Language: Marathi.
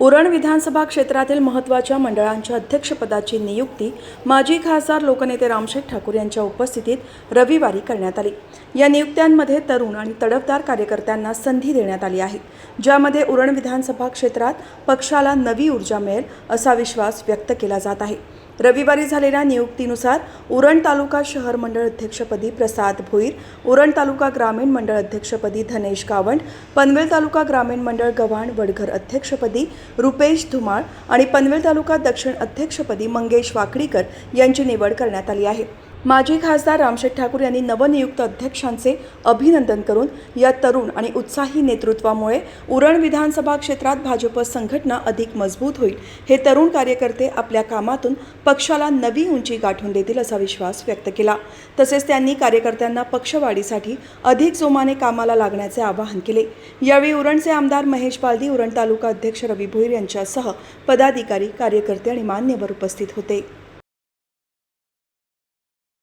उरण विधानसभा क्षेत्रातील महत्त्वाच्या मंडळांच्या अध्यक्षपदाची नियुक्ती माजी खासदार लोकनेते रामशेठ ठाकूर यांच्या उपस्थितीत रविवारी करण्यात आली. या नियुक्त्यांमध्ये तरुण आणि तडफदार कार्यकर्त्यांना संधी देण्यात आली आहे ज्यामध्ये उरण विधानसभा क्षेत्रात पक्षाला नवी ऊर्जा मिळेल असा विश्वास व्यक्त केला जात आहे. रविवारी झालेल्या नियुक्तीनुसार उरण तालुका शहर मंडळ अध्यक्षपदी प्रसाद भोईर उरण तालुका ग्रामीण मंडळ अध्यक्षपदी धनेश गावंड पनवेल तालुका ग्रामीण मंडळ गव्हाण वडघर अध्यक्षपदी रुपेश धुमाळ आणि पनवेल तालुका दक्षिण अध्यक्षपदी मंगेश वाकडीकर यांची निवड करण्यात आली आहे. माजी खासदार रामशेठ ठाकूर यांनी नवनियुक्त अध्यक्षांचे अभिनंदन करून या तरुण आणि उत्साही नेतृत्वामुळे उरण विधानसभा क्षेत्रात भाजप संघटना अधिक मजबूत होईल. हे तरुण कार्यकर्ते आपल्या कामातून पक्षाला नवी उंची गाठून देतील असा विश्वास व्यक्त केला. तसेच त्यांनी कार्यकर्त्यांना पक्षवाढीसाठी अधिक जोमाने कामाला लागण्याचे आवाहन केले. यावेळी उरणचे आमदार महेश बालदी उरण तालुका अध्यक्ष रवी भोईर यांच्यासह पदाधिकारी कार्यकर्ते आणि मान्यवर उपस्थित होते.